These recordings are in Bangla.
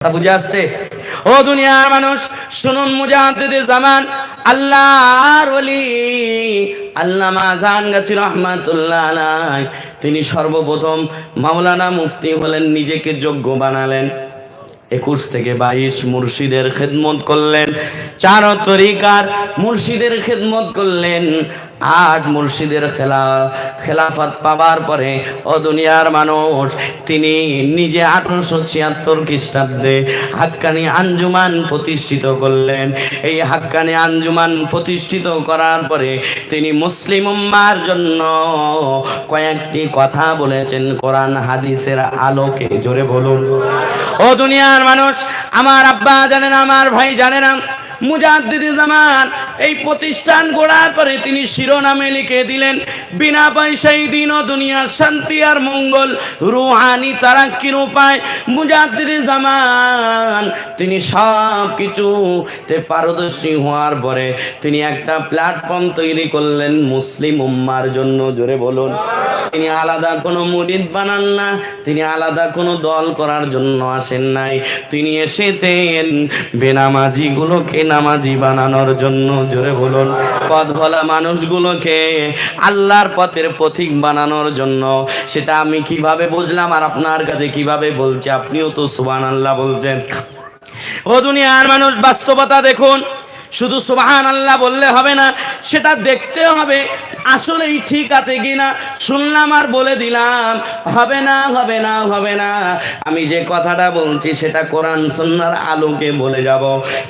বুঝে আসছে? ও দুনিয়ার মানুষ, শুনুন মুজাহিদ জামান, আল্লাহর ওলি, আল্লামা জাহান গাছি রহমাতুল্লাহ আলাই তিনি সর্বপ্রথম মাওলানা মুফতি হলেন, নিজেকে যোগ্য বানালেন। একুশ থেকে বাইশ মুর্শিদের খেদমত করলেন, চার তরিকার মুর্শিদের খেদমত করলেন। আট মুর্শিদের খেলা, খেলাফত পাবার পরে ও দুনিয়ার মানুষ, তিনি নিজে আঠারোশো ছিয়াত্তর খ্রিস্টাব্দে হাক্কানি আঞ্জুমান প্রতিষ্ঠিত করলেন। এই হাক্কানি আঞ্জুমান প্রতিষ্ঠিত করার পরে তিনি মুসলিম উম্মার জন্য কয়েকটি কথা বলেছেন কোরআন হাদিসের আলোকে। জোরে বলুন। ও দুনিয়ার মানুষ, আমার আব্বা জানেন, আমার ভাই জানেন মুজাদ্দিদ জামান, এই প্রতিষ্ঠান গড়ার পরে তিনি শিরোনামে লিখে দিলেন, বিনা পয়সায় দিন ও দুনিয়ার শান্তি আর মঙ্গল, রুহানি তারাক্কির উপায় মুজাদ্দিদ জামান, তিনি সব কিছুতে পারদর্শী হওয়ার পরে তিনি একটা প্ল্যাটফর্ম তৈরি করলেন মুসলিম উম্মার জন্য, জোরে বলুন। তিনি আলাদা কোনো মুরিদ বানান না, তিনি আলাদা কোনো দল করার জন্য আসেন নাই। তিনি এসেছেন বেনামাজি গুলোকে নামাজি বানানোর জন্য জোরে বলুন, পথ ভোলা মানুষগুলোকে আল্লাহর পথের পথিক বানানোর জন্য। সেটা আমি কীভাবে বুঝলাম আর আপনার কাছে কীভাবে বলছি, আপনিও তো সুবান আল্লাহ বলছেন। ও দুনিয়ার মানুষ, বাস্তবতা দেখুন। শুধু সুবাহান আল্লাহ বললে হবে না, সেটা দেখতে হবে আসলেই ঠিক আছে কিনা। শুনলাম আর বলে দিলাম, হবে না হবে না হবে না। আমি যে কথাটা বলছি সেটা কোরআন সন্ন্যার আলোকে বলে যাব।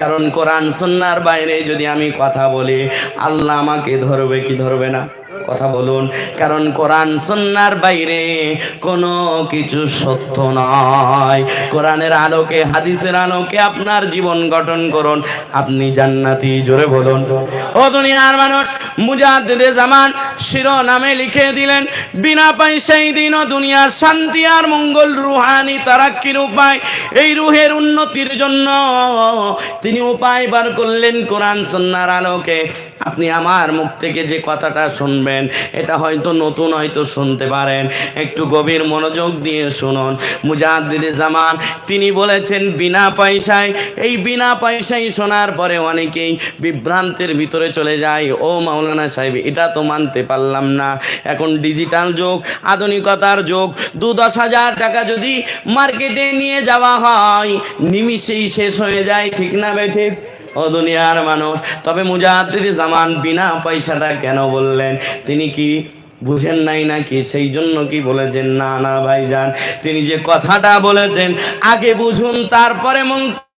কারণ কোরআন সন্ন্যার বাইরে যদি আমি কথা বলি, আল্লাহ আমাকে ধরবে কি ধরবে না? কথা বলুন, কারণ কোরআন সন্ন্যার বাইরে কোনো কিছু সত্য নয়। কোরআনের আলোকে, হাদিসের আলোকে আপনার জীবন গঠন করুন। আপনি জান্নাতি, জোরে বলুন। ও দুনিয়ার মানুষ, মুজাদ্দিদে জামান শিরোনামে লিখে দিলেন, বিনা পয়সায় দিন দুনিয়ার শান্তি আর মঙ্গল রুহানি তারাক্কির উপায়? এই রুহের উন্নতির জন্য তিনি উপায় বার করলেন কোরআন সন্ন্যার আলোকে। আপনি আমার মুখ থেকে যে কথাটা শুনবেন এটা হয়তো নতুন, হয়তো শুনতে পারেন। একটু গভীর মনোযোগ দিয়ে শুনুন। মুজাদ্দিদে জামান, তিনি বলেছেন, বিনা পয়সায়, এই বিনা পয়সায় শোনার পরে অনেকেই বিভ্রান্তের ভিতরে চলে যায়। ও মাওলানা সাহেব, এটা তো মানতে পারলাম না। এখন ডিজিটাল যুগ, আধুনিকতার যুগ। দু দশ হাজার টাকা যদি মার্কেটে নিয়ে যাওয়া হয়, নিমিষেই শেষ হয়ে যায়, ঠিক না বে ঠিক? ও দুনিয়ার মানুষ, তবে মুজাহিদি জামান বিনা পয়সাটা কেন বললেন? তিনি কি বুঝেন নাই নাকি? সেই জন্য কি বলেছেন? না না, ভাইজান, তিনি যে কথাটা বলেছেন, আগে বুঝুন, তারপরে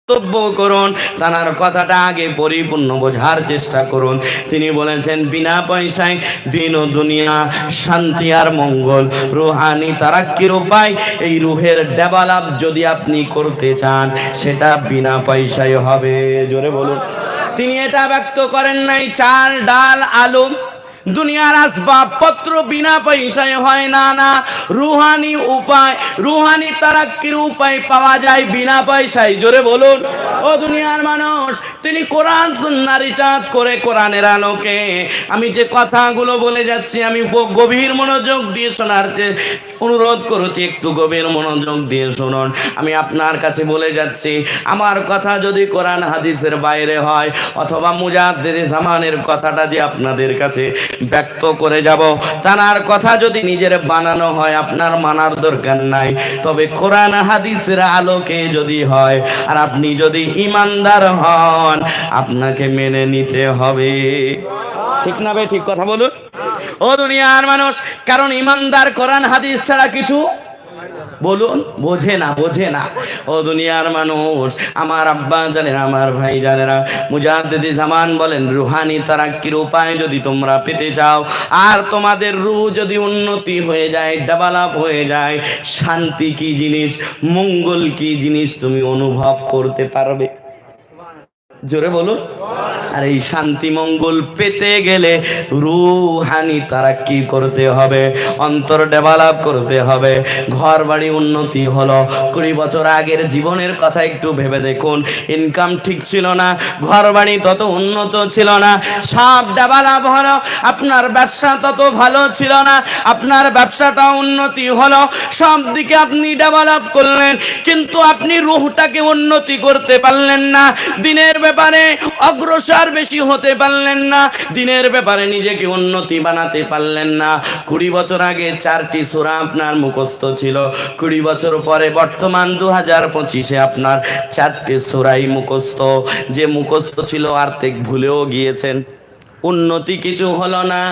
মন্তব্য করুন, তানার কথাটা আগে পরিপূর্ণ বোঝার চেষ্টা করুন। তিনি বলেছেন, বিনা পয়সায় দিন ও দুনিয়া, শান্তি আর মঙ্গল, রুহানি তারাক্কির উপায় এই রুহের ডেভেলপ যদি আপনি করতে চান, সেটা বিনা পয়সায় হবে। জোরে বলুন। তিনি এটা ব্যক্ত করেন নাই, চাল, ডাল, আলু। দুনিয়ার আসবাবপত্র বিনা পয়সায় হয় না না। রুহানি উপায়, রুহানি তারাক্কির উপায় পাওয়া যায় বিনা পয়সায়। জোরে বলুন, ও দুনিয়ার মানুষ, তিনি কোরআন সুন্না রিচার্জ করে কোরআনের আলোকে। আমি যে কথাগুলো বলে যাচ্ছি, আমি গভীর মনোযোগ দিয়ে শোনার চে- অনুরোধ করেছি, একটু গভীর মনোযোগ দিয়ে শুনুন। আমি আপনার কাছে বলে যাচ্ছি, আমার কথা যদি কোরআন, হাদিসের বাইরে হয়, অথবা মুজাদ্দিদ জামানের কথাটা যে আপনাদের কাছে ব্যক্ত করে যাব। তানার কথা যদি নিজের বানানো হয়, আপনার মানার দরকার নাই। তবে কোরআন হাদিসের আলোকে যদি হয়, আর আপনি যদি ইমানদার হন, আপনাকে মেনে নিতে হবে। ঠিক না ভাই? ঠিক কথা বলুন? ও দুনিয়ার মানুষ, কারণ ইমানদার কোরআন হাদিস ছাড়া কিছু বলুন, বোঝে না বোঝে না। ও দুনিয়ার মানুষ, আমার আব্বা জানেন আমার ভাই জানেরা, মুজাদ্দিদি জামান বলেন, রুহানি তারাক্কির উপায় যদি তোমরা পেতে চাও, আর তোমাদের রুহ যদি উন্নতি হয়ে যায় ডেভেলপ হয়ে যায়, শান্তি কি জিনিস, মঙ্গল কি জিনিস তুমি অনুভব করতে পারবে? জোরে বলুন। আর এই শান্তি মঙ্গল পেতে গেলে রুহানি তারা কি করতে হবে? অন্তর ডেভেলপ করতে হবে। ঘর বাড়ি উন্নতি হলো। কুড়ি বছর আগের জীবনের কথা একটু ভেবে দেখুন। ইনকাম ঠিক ছিল না ঘর বাড়ি তত উন্নত ছিল না, সব ডেভেলপ হলো। আপনার ব্যবসা তত ভালো ছিল না, আপনার ব্যবসাটা উন্নতি হলো। সব দিকে আপনি ডেভেলপ করলেন, কিন্তু আপনি রুহটাকে উন্নতি করতে পারলেন না। দিনের ব্যাপারে অগ্রসর বেশি হতে পারলেন না, দিনের ব্যাপারে নিজেকে উন্নতি বানাতে পারলেন না। কুড়ি বছর আগে চারটি সুরা আপনার মুখস্থ ছিল। কুড়ি বছর পরে বর্তমান দু হাজার পঁচিশে আপনার চারটি সুরাই মুখস্থ। যে মুখস্থ ছিল আর্থিক ভুলেও গিয়েছেন। উন্নতি কিছু হলো না।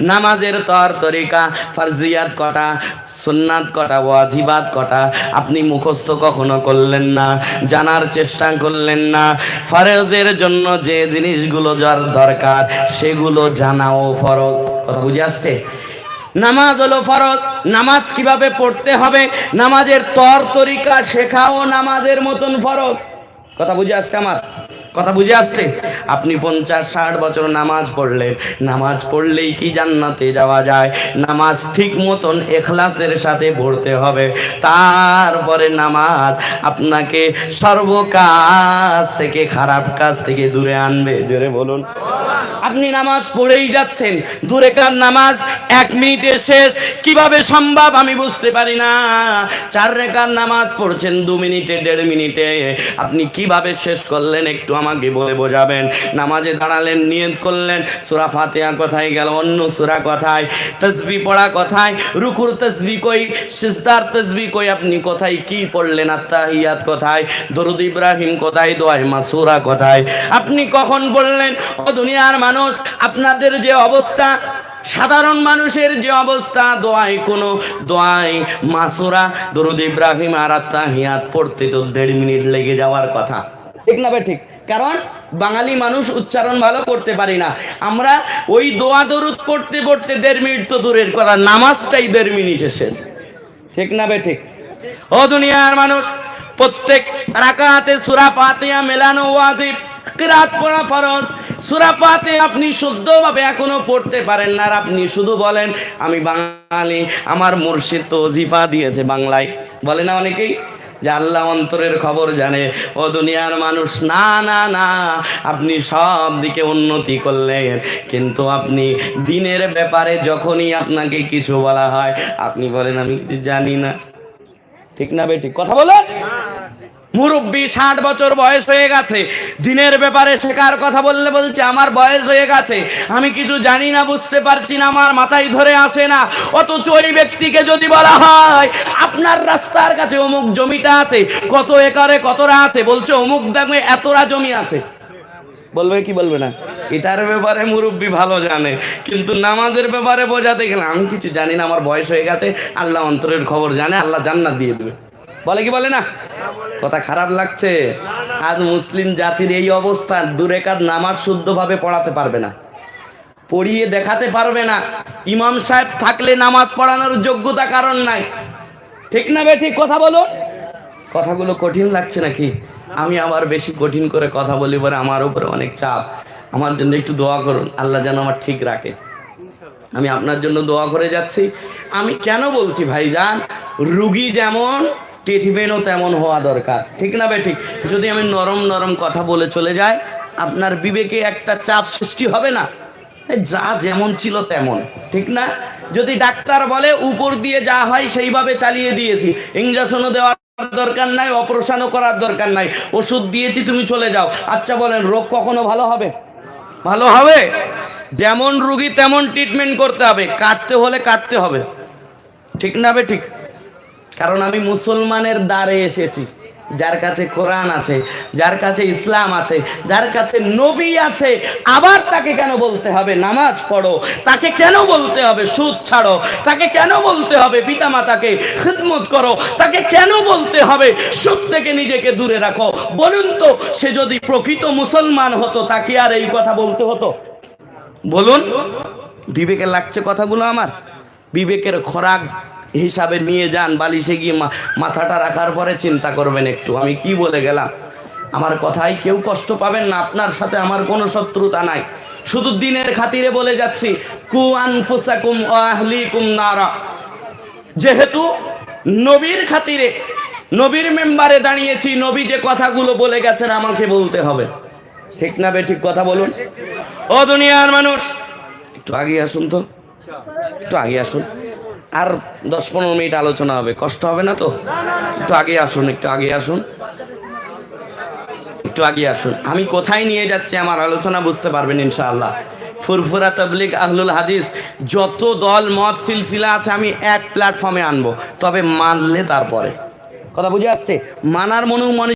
নামাজের তর তরিকা, ফারজিয়াত কটা, সুন্নাত কটা, ওয়াজিবাত কটা, আপনি মুখস্থ কখনো করলেন না, জানার চেষ্টা করলেন না। ফরজের জন্য যে জিনিসগুলো যার দরকার, সেগুলো জানাও ফরজ। কথা বুঝে আসছে? নামাজ হলো ফরজ। নামাজ কীভাবে পড়তে হবে? নামাজের তর তরিকা শেখাও নামাজের মতন ফরজ। কথা বুঝে আসছে আমার? কথা বুঝে আসছে? আপনি পঞ্চাশ, ষাট বছর নামাজ পড়লেন। নামাজ পড়লেই কি জান্নাতে যাওয়া যায়? নামাজ ঠিক মতন এখলাসের সাথে পড়তে হবে। তারপরে নামাজ আপনাকে সর্বকাজ থেকে, খারাপ কাজ থেকে দূরে আনবে। জোরে বলুন। আপনি নামাজ পড়েই যাচ্ছেন। দূরেকার নামাজ? এক মিনিটে শেষ। কীভাবে সম্ভব আমি বুঝতে পারি না। চার রেখার নামাজ পড়ছেন দু মিনিটে, দেড় মিনিটে। আপনি কীভাবে শেষ করলেন একটু আমাকে বলে বোঝাবেন। নামাজে দাঁড়ালেন, নিয়ত করলেন, সুরা ফাতিহা কোথায় গেল? অন্য সুরা কোথায়? তসবি পড়া কোথায়? রুকুর তসবি কই? সিজদার তসবি কই? আপনি কোথায়? কি পড়লেন? আত্মাহিয়াত কোথায়? দরুদ ইব্রাহিম কোথায়? দোয়াই মাসুরা কোথায়? আপনি কখন বললেন, ও দুনিয়ার মানুষ, আপনাদের যে অবস্থা, সাধারণ মানুষের যে অবস্থা দোয়াই কোনো দোয়াই মাসুরা দরুদ ইব্রাহিম আর আত্মাহিয়াত পড়তে তো দেড় মিনিট লেগে যাওয়ার কথা। ঠিক না ঠিক। কারণ বাঙালি মানুষ উচ্চারণ ভালো করতে পারি না। আমরা ওই দোয়া দরুদ পড়তে পড়তে দেড় মিনিট তো দূরের কথা, নামাজটাই দেড় মিনিটে শেষ। ঠিক না ঠিক। ও দুনিয়ার মানুষ, প্রত্যেক রাকাতে সুরা পাতিয়া মেলানো ওয়াজিব আপনি শুদ্ধভাবে এখনও পড়তে পারেন না আপনি শুধু বলেন, আমি বাঙালি, আমার মুর্শিদ তো জিফা দিয়েছে বাংলায়। বলে না অনেকেই? আল্লাহ অন্তরের খবর জানে। ও দুনিয়ার মানুষ, না না না, আপনি সব দিকে উন্নতি করলেন। কিন্তু আপনি দিনের ব্যাপারে যখনই আপনাকে কিছু বলা হয়, আপনি বলেন, আমি কিছু জানি না। ঠিক না বেটি কথা বলো মুরব্বী ষাট বছর বয়স হয়ে গেছে। দিনের ব্যাপারে শেখার কথা বললে বলছে, আমার বয়স হয়ে গেছে। আমি কিছু জানি না, বুঝতে পারছি না, আমার মাথায় ধরে আসে না। অথচ ওই ব্যক্তিকে যদি বলা হয়, আপনার রাস্তার কাছে অমুক জমিটা আছে, কত একরে কতরা আছে? বলছে, অমুক দামে এতরা জমি আছে। বলবে কি বলবে না? এটার ব্যাপারে মুরব্বী ভালো জানে। কিন্তু নামাজের ব্যাপারে বোঝাতে গেলে, আমি কিছু জানি না, আমার বয়স হয়ে গেছে, আল্লাহ অন্তরের খবর জানে, আল্লাহ জান্নাত দিয়ে দেবে। বলে কি বলে না? কথা খারাপ লাগছে। আজ মুসলিম জাতির এই অবস্থা দূরেকার নামাজ শুদ্ধভাবে পড়াতে পারবে না। পড়িয়ে দেখাতে পারবে না। ইমাম সাহেব থাকলে নামাজ পড়ানোর যোগ্যতা কারণ নাই। ঠিক না বে, ঠিক কথা বলো কথাগুলো কঠিন লাগছে নাকি? আমি আবার বেশি কঠিন করে কথা বলি পরে আমার উপরে অনেক চাপ। আমার জন্য একটু দোয়া করুন, আল্লাহ যেন আমার ঠিক রাখে। আমি আপনার জন্য দোয়া করে যাচ্ছি। আমি কেন বলছি ভাইজান, রুগী যেমন ট্রিটমেন্টও তেমন হওয়া দরকার। ঠিক না ঠিক? যদি আমি নরম নরম কথা বলে চলে যাই, আপনার বিবেকে একটা চাপ সৃষ্টি হবে না? যা যেমন ছিল তেমন। ঠিক না? যদি ডাক্তার বলে, উপর দিয়ে যা হয় সেইভাবে চালিয়ে দিয়েছি। ইঞ্জেকশনও দেওয়ার দরকার নাই, অপারেশনও করার দরকার নাই। ওষুধ দিয়েছি, তুমি চলে যাও। আচ্ছা বলেন, রোগ কখনো ভালো হবে? ভালো হবে? যেমন রুগী তেমন ট্রিটমেন্ট করতে হবে। কাটতে হলে কাটতে হবে। ঠিক না বে ঠিক? কারণ আমি মুসলমানের দ্বারে এসেছি। যার কাছে কোরআন আছে, যার কাছে ইসলাম আছে, যার কাছে নবী আছে, আবার তাকে কেন বলতে হবে? নামাজ পড়ো। তাকে কেন বলতে হবে? সুদ ছাড়ো। তাকে কেন বলতে হবে? পিতামাতাকে খিদমত করো। তাকে কেন বলতে হবে? সুদ থেকে নিজেকে দূরে রাখো। বলুন তো, সে যদি প্রকৃত মুসলমান হতো, তাকে আর এই কথা বলতে হতো? বলুন। বিবেকে লাগছে কথাগুলো আমার? বিবেকের খোরাক হিসাবে নিয়ে যান, বালিশে গিয়ে মাথাটা রাখার পরে চিন্তা করবেন একটু। আমি কি বলে গেলাম? আমার কথায় কেউ কষ্ট পাবেন না, আপনার সাথে আমার কোনো শত্রুতা নাই। শুধু দিনের খাতিরে বলে যাচ্ছি, কু আনফুসাকুম ও আহলিকুম নারা। যেহেতু নবীর খাতিরে, নবীর মেম্বারে দাঁড়িয়েছি, নবী যে কথাগুলো বলে গেছেন আমাকে বলতে হবে। ঠিক না ঠিক কথা বলুন? ও দুনিয়ার মানুষ, একটু আগে আসুন তো। একটু আগে আসুন। আর দশ পনেরো মিনিট আলোচনা হবে। কষ্ট হবে না তো? একটু আগে আসুন, একটু আগে আসুন। একটু আগে আসুন। আমি কোথায় নিয়ে যাচ্ছি আমার আলোচনা বুঝতে পারবেন ইনশাআল্লাহ। ফুরফুরা তাবলিগ আহলুল হাদিস, যত দল, মত, সিলসিলা আছে, আমি এক প্ল্যাটফর্মে আনব। তবে মানলে তারপরে। কথা বুঝে আসছে? মানার মনে মনে